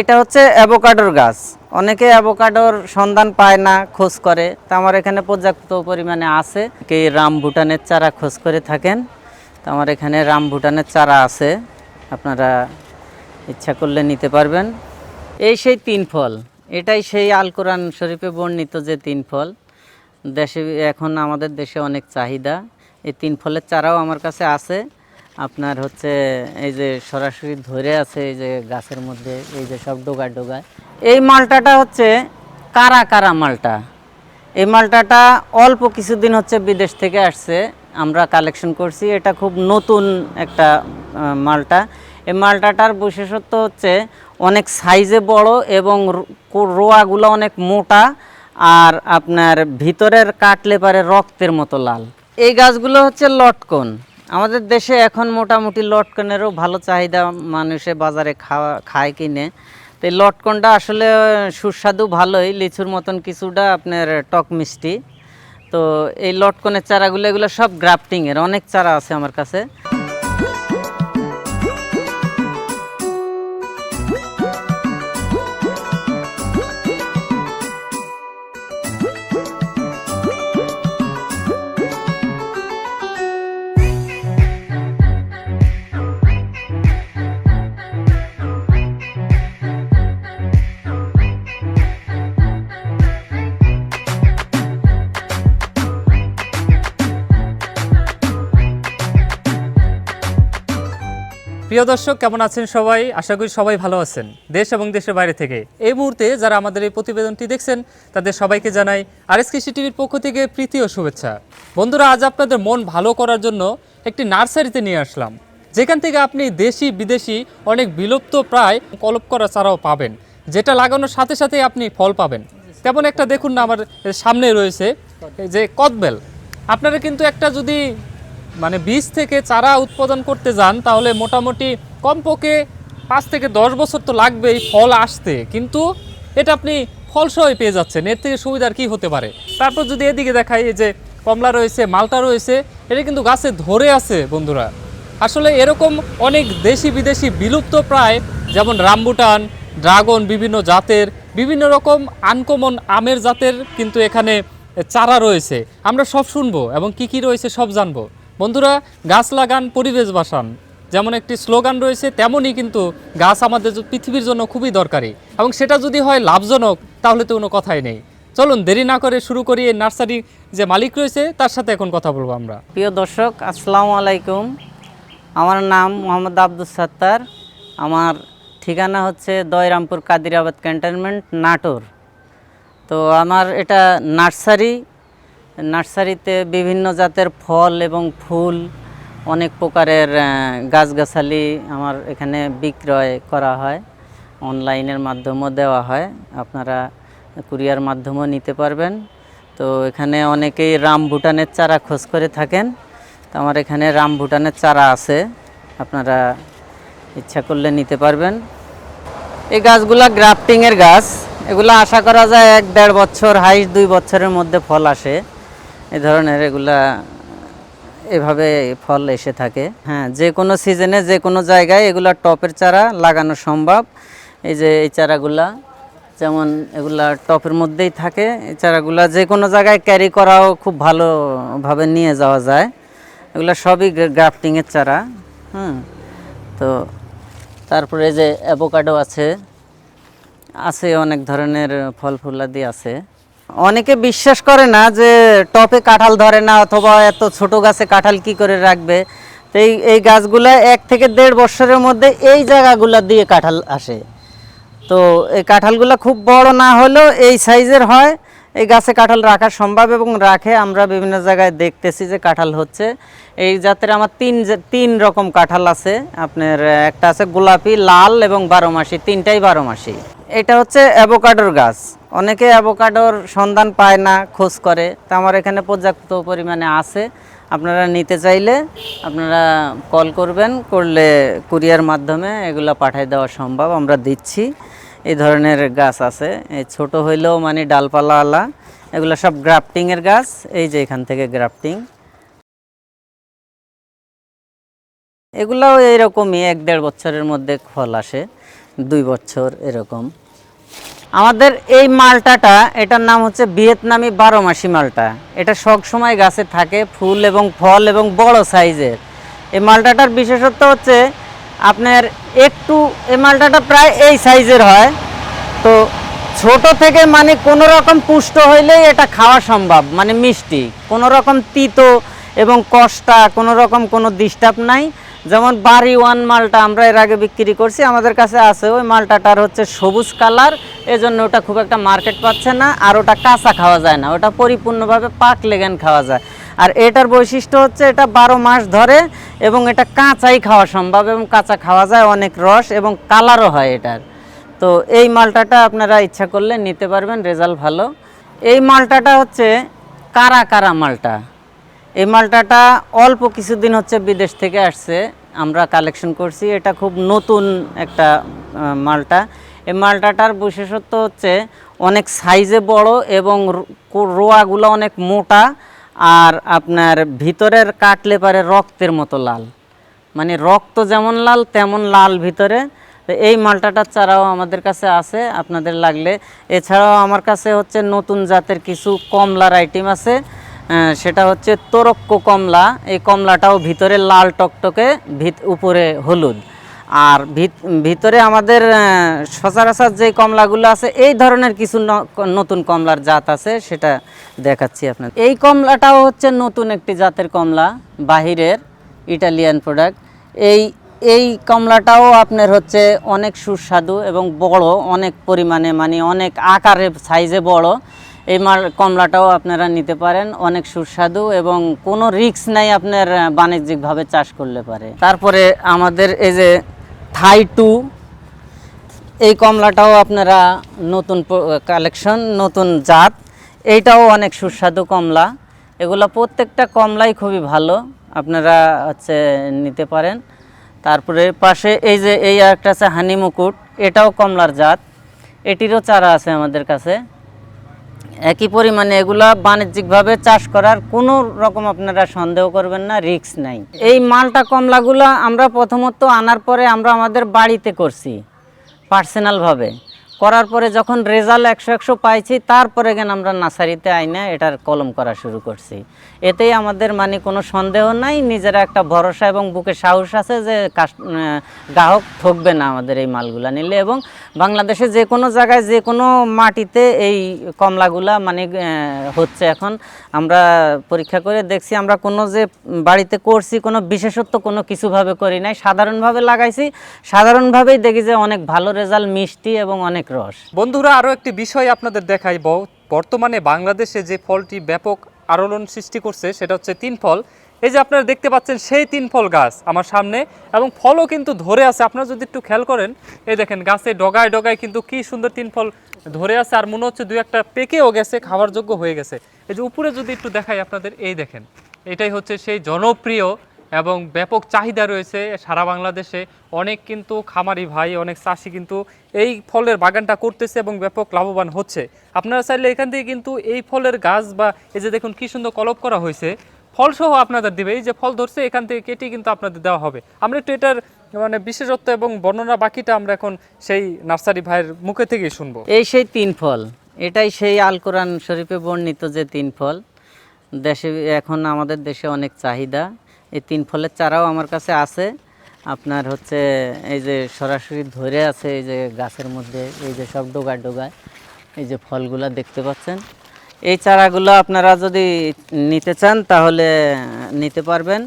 এটা হচ্ছে অ্যাভোকাডোর গাছ। অনেকে অ্যাভোকাডোর সন্ধান পায় না, খোঁজ করে। তা আমার এখানে পর্যাপ্ত পরিমাণে আছে। কে রাম ভুটানের চারা খোঁজ করে থাকেন। তো আমার এখানে রাম ভুটানের চারা আছে। আপনারা ইচ্ছা করলে নিতে পারবেন। এই সেই তিন ফল। এটাই সেই আল কোরআন শরীফে বর্ণিত যে তিন ফল। দেশে এখন আমাদের দেশে অনেক চাহিদা। এই তিন ফলের চারাও আমার কাছে আছে। আপনার হচ্ছে এই যে সরাসরি ধরে আছে এই যে গাছের মধ্যে, এই যে সব ডোগায় ডোগায়। এই মালটাটা হচ্ছে কারা কারা মালটা? এই মালটাটা অল্প কিছুদিন হচ্ছে বিদেশ থেকে আসছে। আমরা কালেকশন করছি। এটা খুব নতুন একটা মালটা। এই মালটাটার বিশেষত্ব হচ্ছে অনেক সাইজে বড় এবং রোয়াগুলো অনেক মোটা আর আপনার ভিতরের কাটলে পারে রক্তের মতো লাল। এই গাছগুলো হচ্ছে লটকন। আমাদের দেশে এখন মোটামুটি লটকনেরও ভালো চাহিদা মানুষে বাজারে খাওয়া, খায় কিনে। তো এই লটকনটা আসলে সুস্বাদু ভালোই, লিচুর মতন কিছুটা আপনার টক মিষ্টি। তো এই লটকনের চারাগুলো, এগুলো সব গ্রাফটিংয়ের, অনেক চারা আছে আমার কাছে। প্রিয় দর্শক, কেমন আছেন সবাই? আশা করি সবাই ভালো আছেন, দেশ এবং দেশের বাইরে থেকে। এই মুহূর্তে যারা আমাদের এই প্রতিবেদনটি দেখছেন, তাদের সবাইকে জানাই আর এস কৃষি টিভির পক্ষ থেকে প্রীতি ও শুভেচ্ছা। বন্ধুরা, আজ আপনাদের মন ভালো করার জন্য একটি নার্সারিতে নিয়ে আসলাম। যেখান থেকে আপনি দেশি, বিদেশি অনেক বিলুপ্ত প্রায় কলপ করা চারাও পাবেন, যেটা লাগানোর সাথে সাথে আপনি ফল পাবেন। তেমন একটা দেখুন না, আমার সামনে রয়েছে যে কদবেল। আপনারা কিন্তু একটা যদি মানে বীজ থেকে চারা উৎপাদন করতে যান, তাহলে মোটামুটি কমপক্ষে পাঁচ থেকে দশ বছর তো লাগবেই ফল আসতে। কিন্তু এটা আপনি ফলসই পেয়ে যাচ্ছেন, এর থেকে সুবিধার কি হতে পারে? তারপর যদি এদিকে দেখাই, এই যে কমলা রয়েছে, মালটা রয়েছে, এটা কিন্তু গাছে ধরে আছে বন্ধুরা। আসলে এরকম অনেক দেশি বিদেশি বিলুপ্ত প্রায়, যেমন রামবুটান, ড্রাগন বিভিন্ন জাতের, বিভিন্ন রকম আনকমন আমের জাতের কিন্তু এখানে চারা রয়েছে। আমরা সব শুনব এবং কি কি রয়েছে সব জানব। বন্ধুরা, গাছ লাগান পরিবেশ বাসান। যেমন একটি স্লোগান রয়েছে, তেমনই কিন্তু গাছ আমাদের পৃথিবীর জন্য খুবই দরকারি। এবং সেটা যদি হয় লাভজনক, তাহলে তো কোনো কথাই নেই। চলুন দেরি না করে শুরু করি এই নার্সারি যে মালিক রয়েছে, তার সাথে এখন কথা বলব আমরা। প্রিয় দর্শক, আসসালামু আলাইকুম। আমার নাম মোহাম্মদ আব্দুল সাত্তার। আমার ঠিকানা হচ্ছে দয়রামপুর কাদিরাবাদ ক্যান্টনমেন্ট, নাটোর। তো আমার এটা নার্সারি নার্সারিতে বিভিন্ন জাতের ফল এবং ফুল, অনেক প্রকারের গাছগাছালি আমার এখানে বিক্রয় করা হয়। অনলাইনের মাধ্যমেও দেওয়া হয়। আপনারা কুরিয়ার মাধ্যমেও নিতে পারবেন। তো এখানে অনেকেই রাম ভুটানের চারা খোঁজ করে থাকেন। তো আমার এখানে রাম ভুটানের চারা আছে। আপনারা ইচ্ছা করলে নিতে পারবেন। এই গাছগুলা গ্রাফটিংয়ের গাছ। এগুলো আশা করা যায় এক দেড় বছর, হাইস্ট দুই বছরের মধ্যে ফল আসে। এই ধরনের এগুলা, এভাবে ফল এসে থাকে। হ্যাঁ যে কোনো সিজনে, যে কোনো জায়গায় এগুলা টপের চারা লাগানো সম্ভব। এই যে এই চারাগুলা, যেমন এগুলা টপের মধ্যেই থাকে, এই চারাগুলা যে কোনো জায়গায় ক্যারি করাও খুব ভালোভাবে নিয়ে যাওয়া যায়। এগুলা সবই গ্রাফটিংয়ের চারা, হুম। তো তারপরে যে অ্যাভোকাডো আছে আছে অনেক ধরনের ফল ফুলাদি আছে। অনেকে বিশ্বাস করে না যে টপে কাঁঠাল ধরে না অথবা এত ছোট গাছে কাঁঠাল কি করে রাখবে। তো এই এই গাছগুলো এক থেকে দেড় বছরের মধ্যে এই জায়গাগুলো দিয়ে কাঁঠাল আসে। তো এই কাঁঠালগুলো খুব বড় না হলেও এই সাইজের হয়। এই গাছে কাঁঠাল রাখা সম্ভব এবং রাখে। আমরা বিভিন্ন জায়গায় দেখতেছি যে কাঁঠাল হচ্ছে। এই জাতের আমার তিন তিন রকম কাঁঠাল আছে। আপনার, একটা আছে গোলাপি, লাল এবং বারো মাসি, তিনটাই বারো মাসি। এটা হচ্ছে অ্যাভোকাডোর গাছ। অনেকে অ্যাভোকাডোর সন্ধান পায় না, খোঁজ করে। তা আমার এখানে পর্যাপ্ত পরিমাণে আছে। আপনারা নিতে চাইলে আপনারা কল করবেন, করলে কুরিয়ার মাধ্যমে এগুলো পাঠিয়ে দেওয়া সম্ভব। আমরা দিচ্ছি। এই ধরনের গাছ আছে। এই ছোট হইলেও মানে ডালপালাওয়ালা এগুলো সব গ্রাফটিংয়ের গাছ। এই যে এখান থেকে গ্রাফটিং। এগুলাও এইরকমই, এক দেড় বছরের মধ্যে ফল আসে। দুই বছর এরকম। আমাদের এই মালটাটা, এটার নাম হচ্ছে ভিয়েতনামি বারো মাসি মালটা। এটা সব সময় গাছে থাকে, ফুল এবং ফল এবং বড় সাইজের। এই মালটাটার বিশেষত্ব হচ্ছে আপনার একটু, এই মালটাটা প্রায় এই সাইজের হয়। তো ছোট থেকে মানে কোনো রকম পুষ্ট হইলেই এটা খাওয়া সম্ভব মানে মিষ্টি। কোনো রকম তিতো এবং কষ্টা, কোনো রকম কোনো ডিস্টার্ব নাই। যেমন বাড়ি ওয়ান মালটা আমরা এর আগে বিক্রি করছি, আমাদের কাছে আছে। ওই মালটাটার হচ্ছে সবুজ কালার, এজন্য ওটা খুব একটা মার্কেট পাচ্ছে না, আর ওটা কাঁচা খাওয়া যায় না, ওটা পরিপূর্ণভাবে পাক লেগান খাওয়া যায়। আর এটার বৈশিষ্ট্য হচ্ছে এটা বারো মাস ধরে এবং এটা কাঁচাই খাওয়া সম্ভব এবং কাঁচা খাওয়া যায়, অনেক রস এবং কালারও হয় এটার। তো এই মালটাটা আপনারা ইচ্ছা করলে নিতে পারবেন, রেজাল্ট ভালো। এই মালটাটা হচ্ছে কারা কারা মালটা? এই মালটাটা অল্প কিছুদিন হচ্ছে বিদেশ থেকে আসছে। আমরা কালেকশন করছি। এটা খুব নতুন একটা মালটা। এই মালটাটার বিশেষত্ব হচ্ছে অনেক সাইজে বড় এবং রোয়াগুলো অনেক মোটা আর আপনার ভিতরের কাটলে পারে রক্তের মতো লাল। মানে রক্ত যেমন লাল, তেমন লাল ভিতরে। এই মালটাটার চারাও আমাদের কাছে আছে, আপনাদের লাগলে। এছাড়াও আমার কাছে হচ্ছে নতুন জাতের কিছু কমলার আইটেম আছে। সেটা হচ্ছে তোরক্ক কমলা। এই কমলাটাও ভিতরে লাল টকটকে ভিত উপরে হলুদ। আর ভিত- ভিতরে আমাদের সচরাচর যে কমলাগুলো আছে, এই ধরনের কিছু নতুন কমলার জাত আছে, সেটা দেখাচ্ছি আপনার এই কমলাটাও হচ্ছে নতুন একটি জাতের কমলা, বাহিরের ইটালিয়ান প্রোডাক্ট। এই এই কমলাটাও আপনার হচ্ছে অনেক সুস্বাদু এবং বড়, অনেক পরিমাণে মানে অনেক আকারে, সাইজে বড়। এই মাল কমলাটাও আপনারা নিতে পারেন, অনেক সুস্বাদু এবং কোনো রিস্ক নাই আপনার বাণিজ্যিকভাবে চাষ করলে পারে। তারপরে আমাদের এই যে থাই টু, এই কমলাটাও আপনারা নতুন কালেকশন, নতুন জাত, এইটাও অনেক সুস্বাদু কমলা। এগুলো প্রত্যেকটা কমলাই খুবই ভালো, আপনারা হচ্ছে নিতে পারেন। তারপরে পাশে এই যে, এই একটা আছে হানি মুকুট এটাও কমলার জাত। এটিরও চারা আছে আমাদের কাছে। একই পরিমাণে এগুলা বাণিজ্যিকভাবে চাষ করার কোনো রকম আপনারা সন্দেহ করবেন না রিক্স নাই। এই মালটা, কমলাগুলো আমরা প্রথমত আনার পরে আমরা আমাদের বাড়িতে করছি, পার্সোনালভাবে। করার পরে যখন রেজাল্ট একশো একশো পাইছি, তারপরে কেন আমরা নার্সারিতে আইনা এটার কলম করা শুরু করছি। এতেই আমাদের মানে কোনো সন্দেহ নাই, নিজেরা একটা ভরসা এবং বুকে সাহস আছে যে গ্রাহক ঠকবে না আমাদের এই মালগুলা নিলে এবং বাংলাদেশে যে কোনো জায়গায় যে কোনো মাটিতে এই কমলাগুলা মানে হচ্ছে এখন। আমরা পরীক্ষা করে দেখছি, আমরা কোনো যে বাড়িতে করছি, কোনো বিশেষত্ব কোনো কিছুভাবে করি নাই। সাধারণভাবে লাগাইছি, সাধারণভাবেই দেখি যে অনেক ভালো রেজাল্ট মিষ্টি এবং অনেক রস। বন্ধুরা আরও একটি বিষয় আপনাদের দেখাই ব- বর্তমানে বাংলাদেশে যে ফলটি ব্যাপক আলোড়ন সৃষ্টি করছে, সেটা হচ্ছে তিন ফল। এই যে আপনারা দেখতে পাচ্ছেন, সেই তিন ফল গাছ আমার সামনে, এবং ফলও কিন্তু ধরে আছে। আপনারা যদি একটু খেয়াল করেন, এই দেখেন গাছে ডগায় ডগায় কিন্তু কি সুন্দর তিন ফল ধরে আছে, আর মনে হচ্ছে দুই একটা পেকেও গেছে, খাওয়ার যোগ্য হয়ে গেছে। এই যে উপরে যদি একটু দেখাই আপনাদের, এই দেখেন, এটাই হচ্ছে সেই জনপ্রিয় এবং ব্যাপক চাহিদা রয়েছে সারা বাংলাদেশে। অনেক কিন্তু খামারি ভাই, অনেক চাষি কিন্তু এই ফলের বাগানটা করতেছে এবং ব্যাপক লাভবান হচ্ছে। আপনারা চাইলে এখান থেকে কিন্তু এই ফলের গাছ বা এই যে দেখুন কি সুন্দর কলপ করা হয়েছে, ফলসহ আপনাদের দেবে। এই যে ফল ধরছে, এখান থেকে কেটে কিন্তু আপনাদের দেওয়া হবে। আমরা একটু এটার মানে বিশেষত্ব এবং বর্ণনা বাকিটা আমরা এখন সেই নার্সারি ভাইয়ের মুখে থেকেই শুনব। এই সেই তিন ফল। এটাই সেই আল কোরআন শরীফে বর্ণিত যে তিন ফল। দেশে এখন আমাদের দেশে অনেক চাহিদা। এই তিন ফলের চারাও আমার কাছে আছে। আপনার হচ্ছে এই যে সরাসরি ধরে আছে এই যে গাছের মধ্যে, এই যে সব ডোগায় ডোগায় এই যে ফলগুলা দেখতে পাচ্ছেন। এই চারাগুলো আপনারা যদি নিতে চান তাহলে নিতে পারবেন।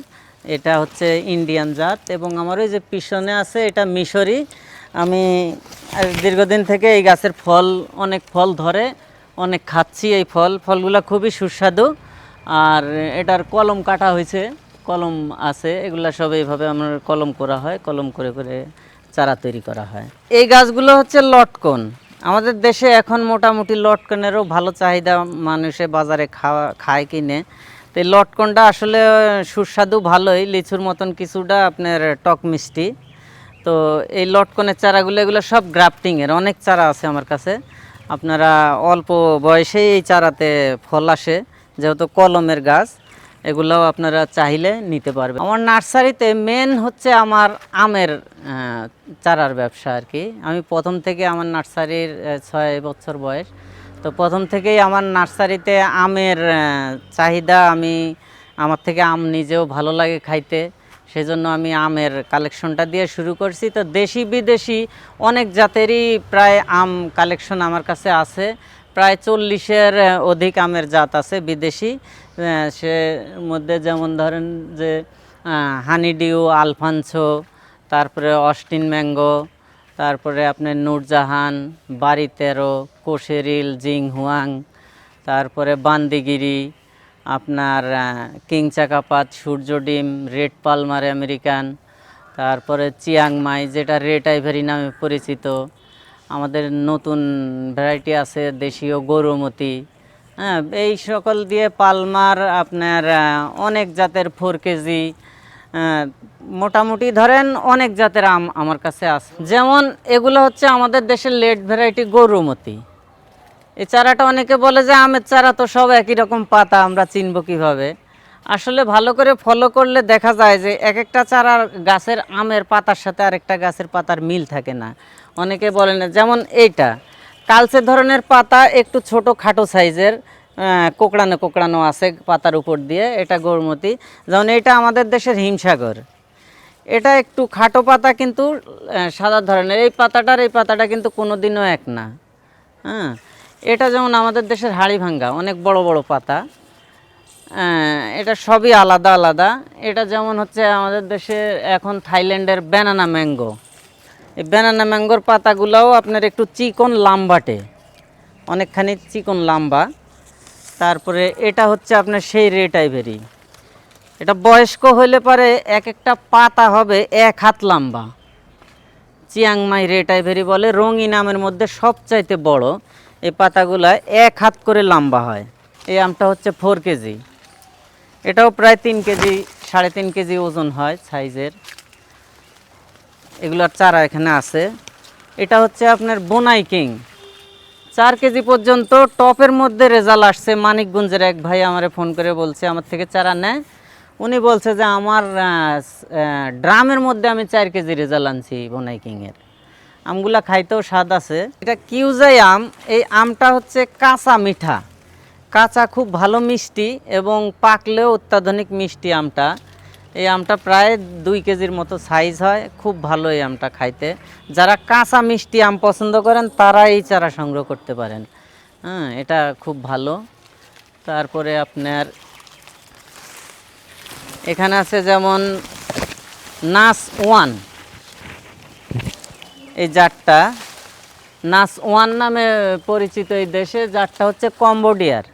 এটা হচ্ছে ইন্ডিয়ান জাত এবং আমার ওই যে পিছনে আছে এটা মিশরি। আমি দীর্ঘদিন থেকে এই গাছের ফল, অনেক ফল ধরে, অনেক খাচ্ছি এই ফল। ফলগুলো খুবই সুস্বাদু। আর এটার কলম কাটা হয়েছে। কলম আছে, এগুলা সব এইভাবে আমার কলম করা হয়, কলম করে করে চারা তৈরি করা হয়। এই গাছগুলো হচ্ছে লটকন। আমাদের দেশে এখন মোটামুটি লটকনেরও ভালো চাহিদা, মানুষে বাজারে খাওয়া, খায় কিনে। তো এই লটকনটা আসলে সুস্বাদু ভালোই, লিচুর মতন কিছুটা আপনার টক মিষ্টি। তো এই লটকনের চারাগুলো, এগুলো সব গ্রাফটিংয়ের, অনেক চারা আছে আমার কাছে। আপনারা অল্প বয়সেই এই চারাতে ফল আসে, যেহেতু কলমের গাছ। এগুলোও আপনারা চাইলে নিতে পারবেন। আমার নার্সারিতে মেন হচ্ছে আমার আমের চারার ব্যবসা আর কি। আমি প্রথম থেকে আমার নার্সারির ছয় বছর বয়স। তো প্রথম থেকেই আমার নার্সারিতে আমের চাহিদা আমি, আমার থেকে আম নিজেও ভালো লাগে খাইতে। সেজন্য আমি আমের কালেকশনটা দিয়ে শুরু করছি। তো দেশি বিদেশি অনেক জাতেরই প্রায় আম কালেকশন আমার কাছে আছে। প্রায় চল্লিশের অধিক আমের জাত আছে বিদেশি। সে মধ্যে যেমন ধরেন যে হানিডিউ, আলফানসো, তারপরে অস্টিন ম্যাঙ্গো, তারপরে আপনার নূরজাহান বাড়ি তেরো কোশেরিল জিং হুয়াং তারপরে বান্দিগিরি, আপনার কিংচাকাপাত সূর্য ডিম, রেড পালমার আমেরিকান, তারপরে চিয়াংমাই, যেটা রেড আইভারি নামে পরিচিত। আমাদের নতুন ভ্যারাইটি আছে দেশীয় গৌরমতি। হ্যাঁ এই সকল দিয়ে পালমার আপনার অনেক জাতের ফোর কেজি মোটামুটি ধরেন অনেক জাতের আম আমার কাছে আছে। যেমন এগুলো হচ্ছে আমাদের দেশের লেট ভ্যারাইটি গৌরমতি। এই চারাটা অনেকে বলে যে আমের চারা তো সব একই রকম পাতা, আমরা চিনব কীভাবে? আসলে ভালো করে ফলো করলে দেখা যায় যে এক একটা চারার গাছের আমের পাতার সাথে আরেকটা গাছের পাতার মিল থাকে না। অনেকে বলে না, যেমন এইটা। কালচে ধরনের পাতা একটু ছোট খাটো সাইজের কোকড়ানো কোকড়ানো আছে পাতার উপর দিয়ে, এটা গৌরমতি যেমন এটা আমাদের দেশের হিমসাগর। এটা একটু খাটো পাতা কিন্তু সাদা ধরনের। এই পাতাটার, এই পাতাটা কিন্তু কোনোদিনও এক না। হ্যাঁ এটা যেমন আমাদের দেশের হাড়ি ভাঙ্গা অনেক বড় বড় পাতা। এটা সবই আলাদা আলাদা। এটা যেমন হচ্ছে আমাদের দেশে এখন থাইল্যান্ডের ব্যানানা ম্যাঙ্গো। এই ব্যানানা ম্যাঙ্গোর পাতাগুলোও আপনার একটু চিকন লাম্বাটে, অনেকখানি চিকন লাম্বা। তারপরে এটা হচ্ছে আপনার সেই রেট আইভেরি এটা বয়স্ক হলে পরে এক একটা পাতা হবে এক হাত লম্বা। চিয়াংমাই রেট আইভেরি বলে রঙিন আমের মধ্যে সবচাইতে বড়। এই পাতাগুলা এক হাত করে লম্বা হয়। এই আমটা হচ্ছে ফোর কেজি। এটাও প্রায় তিন কেজি, সাড়ে তিন কেজি ওজন হয় সাইজের এগুলোর চারা এখানে আছে। এটা হচ্ছে আপনার বোনাই কিং। চার কেজি পর্যন্ত টপের মধ্যে রেজাল্ট আসছে। মানিকগঞ্জের এক ভাই আমারে ফোন করে বলছে, আমার থেকে চারা নেয় উনি বলছে যে, আমার ড্রামের মধ্যে আমি চার কেজি রেজাল্ট আনছি বোনাই কিংয়ের। আমগুলা খাইতেও স্বাদ আছে। এটা কিউজাই আম। এই আমটা হচ্ছে কাঁচা মিঠা। কাঁচা খুব ভালো মিষ্টি এবং পাকলেও অত্যাধুনিক মিষ্টি আমটা। এই আমটা প্রায় দুই কেজির মতো সাইজ হয়। খুব ভালো এই আমটা খাইতে। যারা কাঁচা মিষ্টি আম পছন্দ করেন তারা এই চারা সংগ্রহ করতে পারেন। হ্যাঁ এটা খুব ভালো। তারপরে আপনার এখানে আছে যেমন নাস ওয়ান। এই জাতটা নাস ওয়ান নামে পরিচিত এই দেশে। জাতটা হচ্ছে কম্বোডিয়ার।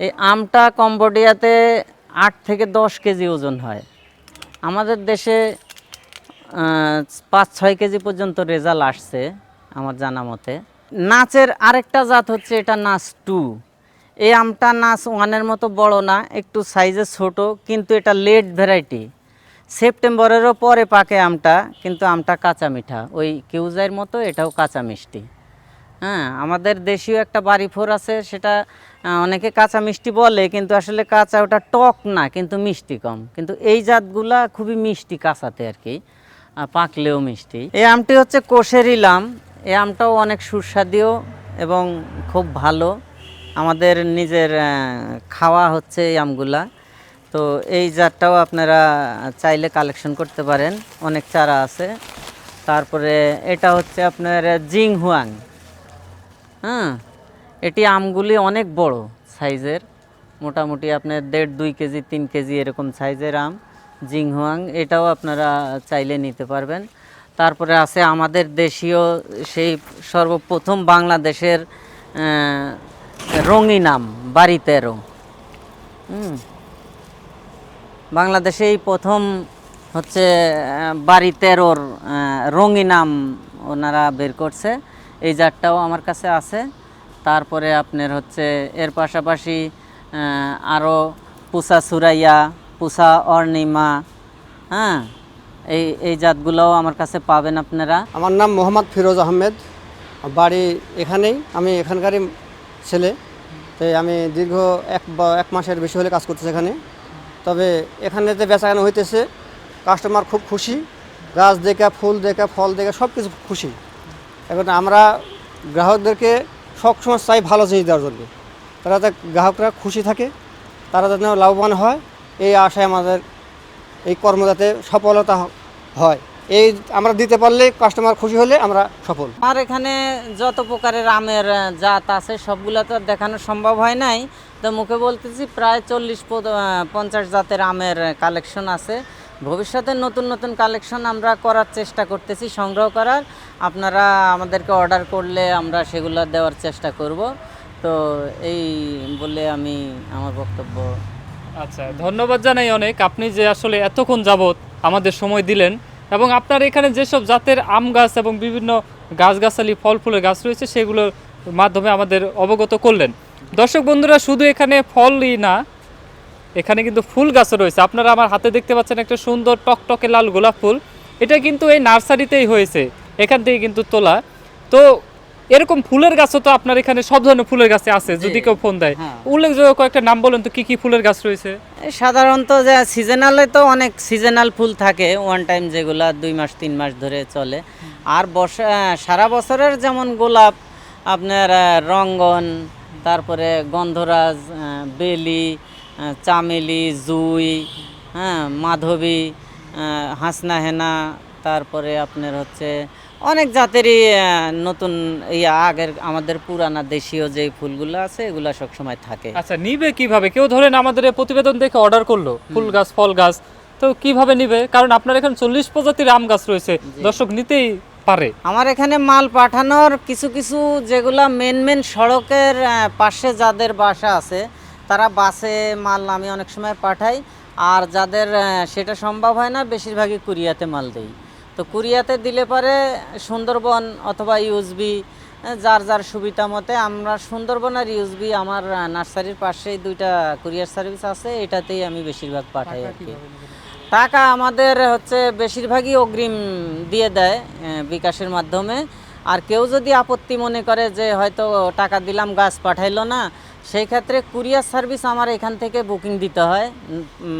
এই আমটা কম্বোডিয়াতে আট থেকে দশ কেজি ওজন হয়। আমাদের দেশে পাঁচ ছয় কেজি পর্যন্ত রেজাল্ট আসছে আমার জানা মতে। নাচের আরেকটা জাত হচ্ছে এটা নাচ টু। এই আমটা নাচ ওয়ানের মতো বড় না, একটু সাইজে ছোট, কিন্তু এটা লেট ভ্যারাইটি। সেপ্টেম্বরেরও পরে পাকে আমটা, কিন্তু আমটা কাঁচা মিঠা। ওই কিউজাইয়ের মতো এটাও কাঁচা মিষ্টি। হ্যাঁ আমাদের দেশীয় একটা বাড়ি ফোর আছে, সেটা অনেকে কাঁচা মিষ্টি বলে, কিন্তু আসলে কাঁচা ওটা টক না, কিন্তু মিষ্টি কম। কিন্তু এই জাতগুলা খুবই মিষ্টি কাঁচাতে আর কি পাকলেও মিষ্টি। এই আমটি হচ্ছে কোষেরিল আম এই আমটাও অনেক সুস্বাদু এবং খুব ভালো। আমাদের নিজের খাওয়া হচ্ছে এই আমগুলা। তো এই জাতটাও আপনারা চাইলে কালেকশন করতে পারেন। অনেক চারা আছে। তারপরে এটা হচ্ছে আপনার জিং হুয়াং হ্যাঁ? এটি আমগুলি অনেক বড় সাইজের। মোটামুটি আপনার দেড়, দুই কেজি, তিন কেজি এরকম সাইজের আম, জিংহুয়াং, এটাও আপনারা চাইলে নিতে পারবেন। তারপরে আছে আমাদের দেশীয়, সেই সর্বপ্রথম বাংলাদেশের রঙিন আম বাড়ি তেরো হুম। বাংলাদেশে এই প্রথম হচ্ছে বাড়ি তেরোর রঙিন আম ওনারা বের করছে। এই জাতটাও আমার কাছে আছে। তারপরে আপনার হচ্ছে এর পাশাপাশি আরও পুসা সুরাইয়া, পুসা অর্ণিমা হ্যাঁ? এই এই জাতগুলোও আমার কাছে পাবেন আপনারা। আমার নাম মোহাম্মদ ফিরোজ আহমেদ। বাড়ি এখানেই, আমি এখানকারই ছেলে। তাই আমি দীর্ঘ এক এক মাসের বেশি হলে কাজ করতেছি এখানে। তবে এখানে যে বেচাকেনা হইতেছে কাস্টমার খুব খুশি। গাছ দেখে, ফুল দেখে, ফল দেখে সব কিছু খুশি। এখন আমরা গ্রাহকদেরকে সবসময় চাই ভালো জিনিস দেওয়ার জন্য। তারা যাতে গ্রাহকরা খুশি থাকে, তারা যেন লাভবান হয়, এই আশায় আমাদের এই কর্ম যাতে সফলতা হয়। এই আমরা দিতে পারলে কাস্টমার খুশি হলে আমরা সফল। আমার এখানে যত প্রকারের আমের জাত আছে, সবগুলো তো দেখানো সম্ভব হয় নাই। তো মুখে বলতেছি, প্রায় চল্লিশ পঞ্চাশ জাতের আমের কালেকশন আছে। ভবিষ্যতে নতুন নতুন কালেকশন আমরা করার চেষ্টা করতেছি, সংগ্রহ করার। আপনারা আমাদেরকে অর্ডার করলে আমরা সেগুলো দেওয়ার চেষ্টা করব। তো এই বলে আমি আমার বক্তব্য। আচ্ছা ধন্যবাদ জানাই অনেক। আপনি যে আসলে এতক্ষণ যাবত আমাদের সময় দিলেন এবং আপনার এখানে যেসব জাতের আম গাছ এবং বিভিন্ন গাছগাছালি ফল ফুলের গাছ রয়েছে, সেগুলোর মাধ্যমে আমাদের অবগত করলেন। দর্শক বন্ধুরা, শুধু এখানে ফলই না এখানে কিন্তু ফুল গাছও রয়েছে। আপনারা আমার হাতে দেখতে পাচ্ছেন একটা সুন্দর টকটকে লাল গোলাপ ফুল। এটা কিন্তু এই নার্সারিতেই হয়েছে এখান থেকে কিন্তু তোলা। তো এরকম ফুলের গাছও তো আপনার এখানে সব ধরনের ফুলের গাছে আছে যদি কেউ ফোন দেয়। হ্যাঁ। উল্লেখযোগ্য কয়েকটা নাম বলেন তো কি কি ফুলের গাছ রয়েছে? সাধারণত যে সিজনালে তো অনেক সিজনাল ফুল থাকে ওয়ান টাইম যেগুলা দুই মাস তিন মাস ধরে চলে। আর বর্ষা সারা বছরের যেমন গোলাপ আপনার রঙ্গন তারপরে গন্ধরাজ বেলি চামেলি জুই হ্যাঁ মাধবী হাসনা হেনা তারপরে আপনার হচ্ছে অনেক জাতেরই নতুন এই আগের আমাদের পুরানা দেশীয় যে ফুলগুলো আছে এগুলো সবসময় থাকে। আচ্ছা নিবে কীভাবে? কেউ ধরেন আমাদের প্রতিবেদন দেখে অর্ডার করল ফুল গাছ ফল গাছ তো কীভাবে নিবে? কারণ আপনার এখানে চল্লিশ প্রজাতির আম গাছ রয়েছে। দর্শক নিতেই পারে। আমার এখানে মাল পাঠানোর কিছু কিছু যেগুলা মেন মেন সড়কের পাশে যাদের বাসা আছে তারা বাসে মাল আমি অনেক সময় পাঠাই আর যাদের সেটা সম্ভব হয় না বেশিরভাগই কুরিয়াতে মাল দেই তো কুরিয়াতে দিলে পরে সুন্দরবন অথবা ইউজবি যার যার সুবিধা মতে আমরা সুন্দরবন আর ইউজবি আমার নার্সারির পাশেই দুইটা কুরিয়ার সার্ভিস আছে এটাতেই আমি বেশিরভাগ পাঠাই আর কি। টাকা আমাদের হচ্ছে বেশিরভাগই অগ্রিম দিয়ে দেয় বিকাশের মাধ্যমে। আর কেউ যদি আপত্তি মনে করে যে হয়তো টাকা দিলাম গাছ পাঠাইলো না সেই ক্ষেত্রে কুরিয়ার সার্ভিস আমার এখান থেকে বুকিং দিতে হয়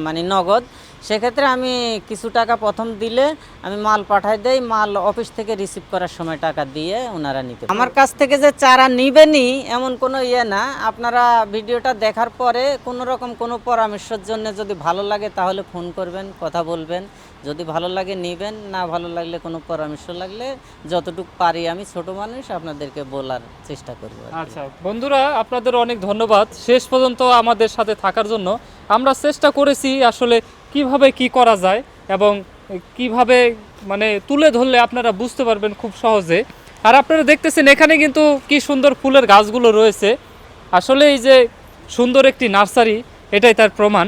মানে নগদ। সেক্ষেত্রে আমি কিছু টাকা প্রথম দিলে আমি মাল পাঠাই দেই, মাল অফিস থেকে রিসিভ করার সময় টাকা দিয়ে ওনারা নিতে আমার কাছ থেকে যে চারা নিবেনই এমন কোনো ইয়ে না। আপনারা ভিডিওটা দেখার পরে কোনো রকম কোনো পরামর্শের জন্য যদি ভালো লাগে তাহলে ফোন করবেন, কথা বলবেন। যদি ভালো লাগে নিবেন, না ভালো লাগলে কোনো পরামর্শ লাগলে যতটুকু পারি আমি ছোট মানুষ আপনাদেরকে বলার চেষ্টা করব। আচ্ছা বন্ধুরা, আপনাদের অনেক ধন্যবাদ। শেষ পর্যন্ত আমাদের সাথে থাকার জন্য আমরা চেষ্টা করেছি আসলে কীভাবে কি করা যায় এবং কীভাবে মানে তুলে ধরলে আপনারা বুঝতে পারবেন খুব সহজে। আর আপনারা দেখতেছেন এখানে কিন্তু কি সুন্দর ফুলের গাছগুলো রয়েছে। আসলে এই যে সুন্দর একটি নার্সারি, এটাই তার প্রমাণ।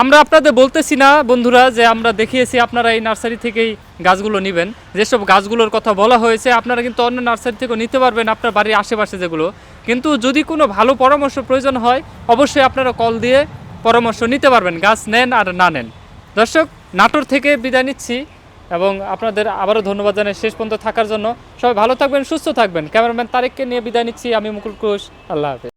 আমরা আপনাদের বলতেছি না, বন্ধুরা, যে আমরা দেখিয়েছি আপনারা এই নার্সারি থেকেই গাছগুলো নেবেন। যেসব গাছগুলোর কথা বলা হয়েছে, আপনারা কিন্তু অন্য নার্সারি থেকেও নিতে পারবেন আপনার বাড়ির আশেপাশে যেগুলো। কিন্তু যদি কোনো ভালো পরামর্শ প্রয়োজন হয়, অবশ্যই আপনারা কল দিয়ে পরামর্শ নিতে পারবেন, গাছ নেন আর না নেন। দর্শক, নাটোর থেকে বিদায় নিচ্ছি এবং আপনাদের আবারও ধন্যবাদ জানাই শেষ পর্যন্ত থাকার জন্য। সবাই ভালো থাকবেন, সুস্থ থাকবেন। ক্যামেরাম্যান তারেককে নিয়ে বিদায় নিচ্ছি, আমি মুকুল ঘোষ। আল্লাহ হাফেজ।